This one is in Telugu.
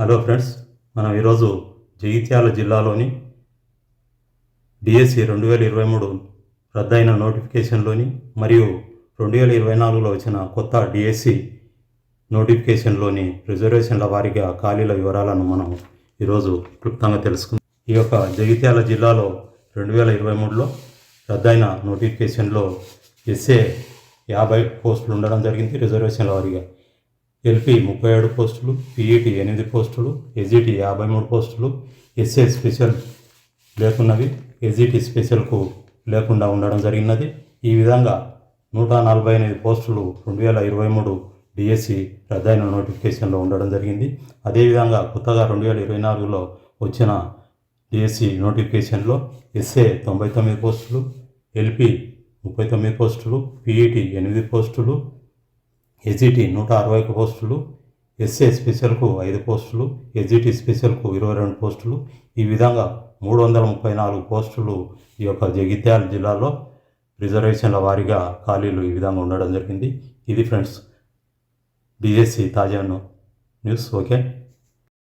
హలో ఫ్రెండ్స్ మనం ఈరోజు జగిత్యాల జిల్లాలోని డిఎస్సి రెండు వేల ఇరవై మూడు రద్దయిన నోటిఫికేషన్లోని మరియు రెండు వేల ఇరవై నాలుగులో వచ్చిన కొత్త డిఎస్సి నోటిఫికేషన్లోని రిజర్వేషన్ల వారీగా ఖాళీల వివరాలను మనం ఈరోజు క్లుప్తంగా తెలుసుకుందాం. ఈ యొక్క జగిత్యాల జిల్లాలో రెండు వేల ఇరవై మూడులో రద్దయిన నోటిఫికేషన్లో ఎస్ఏ యాభై పోస్టులు ఉండడం జరిగింది రిజర్వేషన్ల వారీగా. ఎల్పి ముప్పై ఏడు పోస్టులు పీఈటీ ఎనిమిది పోస్టులు ఎస్జిటి యాభై మూడు పోస్టులు ఎస్ఏ స్పెషల్ లేకున్నవి ఎస్జిటి స్పెషల్కు లేకుండా ఉండడం జరిగినది. ఈ విధంగా నూట నలభై ఎనిమిది పోస్టులు రెండు వేల ఇరవై మూడు డిఎస్సి రద్దయిన నోటిఫికేషన్లో ఉండడం జరిగింది. అదేవిధంగా కొత్తగా రెండు వేల ఇరవై నాలుగులో వచ్చిన డిఎస్సి నోటిఫికేషన్లో ఎస్ఏ తొంభై తొమ్మిది పోస్టులు ఎల్పి ముప్పై తొమ్మిది పోస్టులు పీఈటీ ఎనిమిది పోస్టులు ఎస్జిటి నూట అరవై ఒక పోస్టులు ఎస్ఏ స్పెషల్కు ఐదు పోస్టులు ఎస్జిటి స్పెషల్కు ఇరవై రెండు పోస్టులు. ఈ విధంగా మూడు వందల ముప్పై నాలుగు పోస్టులు ఈ యొక్క జగిత్యాల జిల్లాలో రిజర్వేషన్ల వారీగా ఖాళీలు ఈ విధంగా ఉండడం జరిగింది. ఇది ఫ్రెండ్స్ డిఎస్సి తాజా న్యూస్. ఓకే.